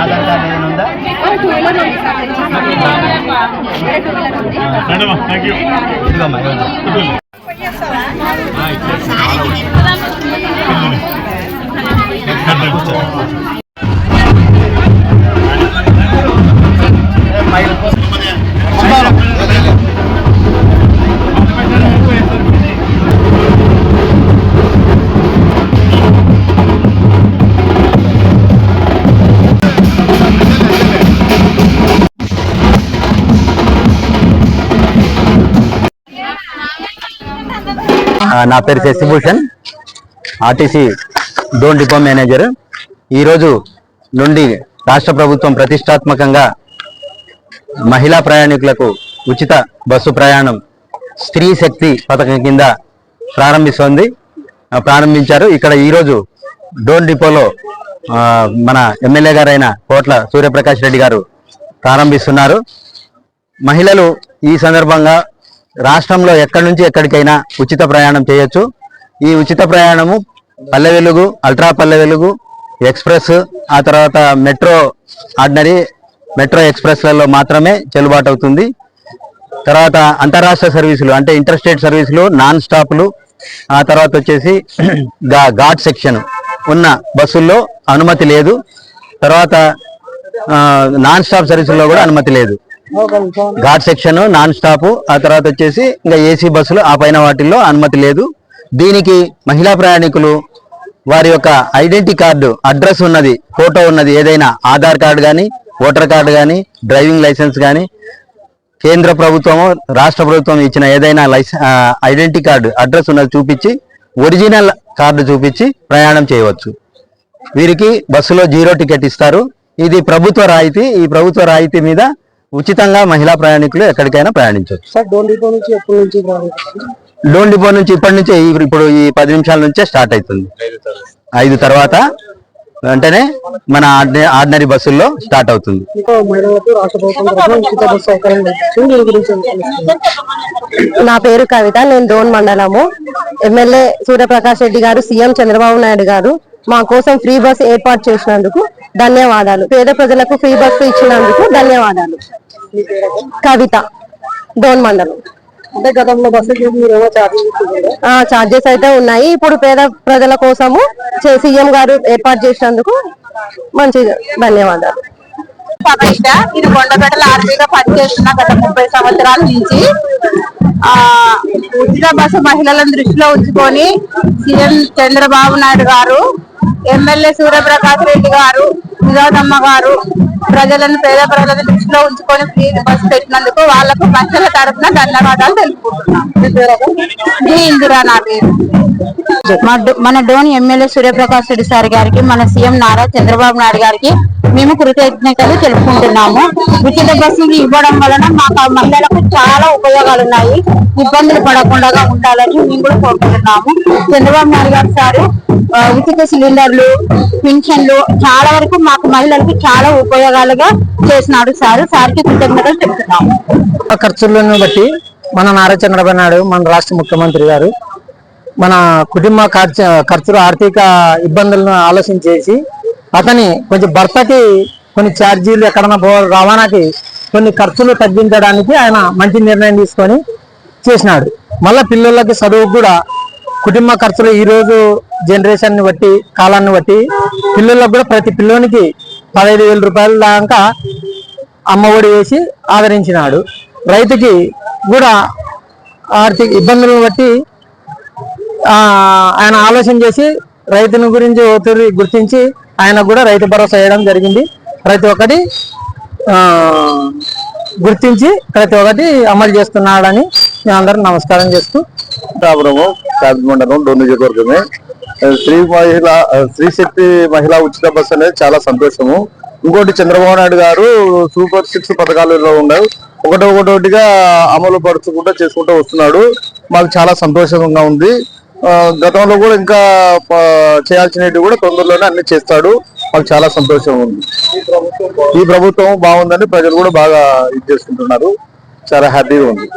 Aadhaar card ఏదైనా ఉందా కోసం. నా పేరు Shashibhushan RTC Dhone depot manager. ఈరోజు నుండి రాష్ట్ర ప్రభుత్వం ప్రతిష్టాత్మకంగా మహిళా ప్రయాణికులకు ఉచిత బస్సు ప్రయాణం స్త్రీ శక్తి పథకం కింద ప్రారంభిస్తోంది. ప్రారంభించారు. ఇక్కడ ఈరోజు డోన్ డిపోలో మన ఎమ్మెల్యే గారైన కోట్ల సూర్యప్రకాష్ రెడ్డి గారు ప్రారంభిస్తున్నారు. మహిళలు ఈ సందర్భంగా రాష్ట్రంలో ఎక్కడి నుంచి ఎక్కడికైనా ఉచిత ప్రయాణం చేయొచ్చు. ఈ ఉచిత ప్రయాణము పల్లె వెలుగు అల్ట్రా పల్లె వెలుగు ఎక్స్ప్రెస్ ఆ తర్వాత మెట్రో ఆర్డినరీ మెట్రో ఎక్స్ప్రెస్లలో మాత్రమే చెల్లుబాటు అవుతుంది తర్వాత అంతరాష్ట్ర సర్వీసులు అంటే ఇంటర్ స్టేట్ సర్వీసులు నాన్ స్టాప్లు ఆ తర్వాత వచ్చేసి గా- ఘాట్ సెక్షన్ ఉన్న బస్సుల్లో అనుమతి లేదు. తర్వాత నాన్ స్టాప్ సర్వీసుల్లో కూడా అనుమతి లేదు. ఘాట్ సెక్షన్ నాన్ స్టాప్ ఆ తర్వాత వచ్చేసి ఇంకా ఏసీ బస్సులు ఆ పైన వాటిల్లో అనుమతి లేదు. దీనికి మహిళా ప్రయాణికులు వారి యొక్క ఐడెంటిటీ కార్డు అడ్రస్ ఉన్నది ఫోటో ఉన్నది ఏదైనా ఆధార్ కార్డు కానీ ఓటర్ కార్డు కానీ డ్రైవింగ్ లైసెన్స్ కానీ కేంద్ర ప్రభుత్వము రాష్ట్ర ప్రభుత్వం ఇచ్చిన ఏదైనా లైసెన్ ఐడెంటిటీ కార్డు అడ్రస్ ఉన్నది చూపించి ఒరిజినల్ కార్డు చూపించి ప్రయాణం చేయవచ్చు. వీరికి బస్సులో జీరో టికెట్ ఇస్తారు. ఇది ప్రభుత్వ రాయితీ. ఈ ప్రభుత్వ రాయితీ మీద ఉచితంగా మహిళా ప్రయాణికులు ఎక్కడికైనా ప్రయాణించవచ్చు. సార్ డోన్ డిపో నుంచి ఎప్పటి నుంచి? లోన్ డిపో నుంచి ఇప్పటి నుంచే ఇప్పుడు ఈ పది నిమిషాల నుంచే స్టార్ట్ అవుతుంది. ఐదు తర్వాత. వెంటనే మన ఆర్డినరీ ఆర్డినరీ బస్సుల్లో స్టార్ట్ అవుతుంది? నా పేరు కవిత నేను డోన్ మండలము. ఎమ్మెల్యే సూర్యప్రకాష్ రెడ్డి గారు సీఎం చంద్రబాబు నాయుడు గారు. మా కోసం ఫ్రీ బస్ ఏర్పాటు చేసినందుకు ధన్యవాదాలు. పేద ప్రజలకు ఫ్రీ బస్సు ఇచ్చినందుకు ధన్యవాదాలు. కవిత డోన్ మండలం. అంటే గతంలో చార్జెస్ అయితే ఉన్నాయి. ఇప్పుడు పేద ప్రజల కోసము సీఎం గారు ఏర్పాటు చేసినందుకు మంచి ధన్యవాదాలు. ఇది కొండగడ్డల ఆర్మీగా పనిచేస్తున్నా గత ముప్పై సంవత్సరాల నుంచి ఆ ఉచిత బస్సు మహిళలను దృష్టిలో ఉంచుకొని సీఎం చంద్రబాబు నాయుడు గారు ఎమ్మెల్యే సూర్యప్రకాష్ రెడ్డి గారు నిజాదమ్మ గారు ప్రజలను పేద ప్రజలను దృష్టిలో ఉంచుకొని ఫ్రీ బస్సు పెట్టినందుకు వాళ్ళకు మహిళల తరఫున ధన్యవాదాలు తెలుపుకుంటున్నాం. ఇందిరా నా పేరు మన డోన్ ఎమ్మెల్యే సూర్యప్రకాష్ రెడ్డి సార్ గారికి మన సీఎం నారా చంద్రబాబు నాయుడు గారికి మేము కృతజ్ఞతలు తెలుపుకుంటున్నాము. ఉచిత బస్సులు ఇవ్వడం వలన మాకు మహిళలకు చాలా ఉపయోగాలు ఉన్నాయి ఇబ్బందులు పడకుండా ఉండాలని మేము కూడా కోరుకుంటున్నాము. చంద్రబాబు నాయుడు గారు సార్ ఉచిత సిలిండర్లు పింఛన్లు చాలా వరకు మాకు మహిళలకు చాలా ఉపయోగాలుగా చేసినాడు సార్. సార్కి కృతజ్ఞతలు చెప్తున్నాము ఖర్చులను బట్టి మన నారా చంద్రబాబు నాయుడు మన రాష్ట్ర ముఖ్యమంత్రి గారు మన కుటుంబ ఖర్చు ఖర్చులు ఆర్థిక ఇబ్బందులను ఆలోచించేసి అతని కొంచెం భర్తకి కొన్ని ఛార్జీలు ఎక్కడన్నా పో రవాణాకి కొన్ని ఖర్చులు తగ్గించడానికి ఆయన మంచి నిర్ణయం తీసుకొని చేసినాడు. మళ్ళా పిల్లలకి చదువు కూడా కుటుంబ ఖర్చులు ఈరోజు జనరేషన్ని బట్టి కాలాన్ని బట్టి పిల్లలకు కూడా ప్రతి పిల్లోనికి పదహైదు వేల రూపాయల దాకా అమ్మఒడి వేసి ఆదరించినాడు. రైతుకి కూడా ఆర్థిక ఇబ్బందులను బట్టి ఆయన ఆలోచన చేసి రైతుని గురించి గుర్తించి ఆయన కూడా రైతు భరోసా వేయడం జరిగింది. ప్రతి ఒక్కటి గుర్తించి ప్రతి ఒక్కటి అమలు చేస్తున్నాడని మేమందరం నమస్కారం చేస్తూ. రామరాము మండలం డోన్ నియోజకవర్గమే స్త్రీ మహిళ స్త్రీ శక్తి మహిళా ఉచిత బస్సు అనేది చాలా సంతోషము. ఇంకోటి చంద్రబాబు నాయుడు గారు సూపర్ సిక్స్ పథకాలలో ఉండవు ఒకటి ఒకటోటిగా అమలు పరుచుకుంటూ చేసుకుంటూ వస్తున్నాడు. మాకు చాలా సంతోషంగా ఉంది. గతంలో కూడా ఇంకా చేయాల్సినవి కూడా తొందరలోనే అన్ని చేస్తాడు. మాకు చాలా సంతోషం ఉంది. ఈ ప్రభుత్వం బాగుందని ప్రజలు కూడా బాగా ఇది చేసుకుంటున్నారు. చాలా హ్యాపీగా ఉంది.